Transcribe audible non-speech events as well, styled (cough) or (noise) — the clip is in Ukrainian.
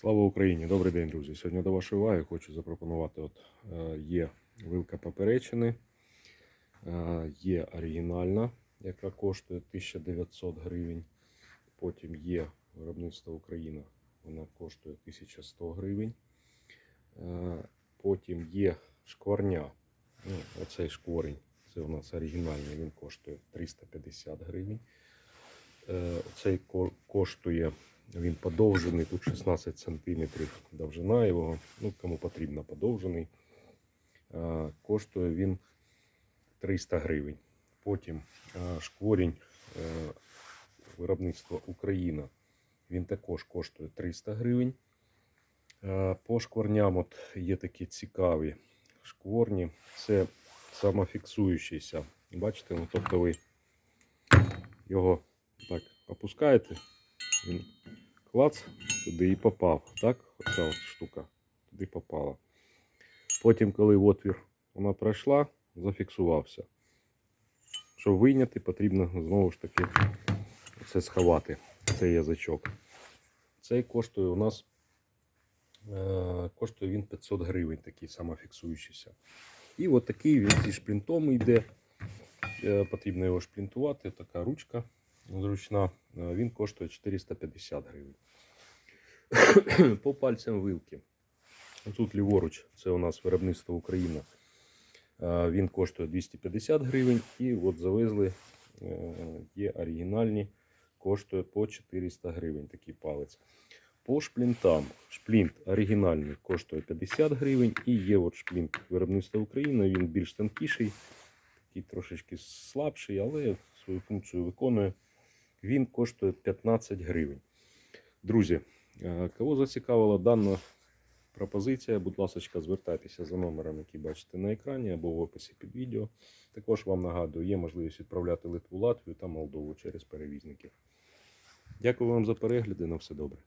Слава Україні! Добрий день, друзі! Сьогодні до вашої уваги хочу запропонувати. От, е, є вилка поперечини, е, є оригінальна, яка коштує 1900 гривень. Потім є виробництво Україна, вона коштує 1100 гривень. Е, Потім є шкварня. Ну, оцей шкворень, це у нас оригінальний, він коштує 350 гривень. Е, Цей коштує, він подовжений, тут 16 см довжина його, ну кому потрібно подовжений. Коштує він 300 гривень. Потім шкворінь е, виробництва Україна, він також коштує 300 гривень. По шкварням от є такі цікаві шкворні. Це самофіксуючийся. Бачите, ну, тобто ви його так опускаєте, він клац туди і попав. Так? Оця от штука туди попала. Потім, коли в отвір вона пройшла, зафіксувався. Щоб вийняти, потрібно знову ж таки це сховати, цей язичок. Цей коштує у нас е, коштує він 500 гривень, такий самофіксуючийся. І от такий він зі шплінтом йде. Е, Потрібно його шплінтувати. Така ручка зручна. Е, Він коштує 450 гривень. (coughs) По пальцям вилки. Тут ліворуч, це у нас виробництво Україна. Е, Він коштує 250 гривень. І от завезли, е, є оригінальні, коштує по 400 гривень такий палець. По шплінтам. Шплінт оригінальний коштує 50 гривень. І є от шплінт виробництва України. Він більш тонкіший, такий трошечки слабший, але свою функцію виконує. Він коштує 15 гривень. Друзі, е, кого зацікавила дана пропозиція, будь ласка, звертайтеся за номером, який бачите на екрані або в описі під відео. Також вам нагадую, є можливість відправляти Литву, Латвію та Молдову через перевізників. Дякую вам за перегляди. На все добре.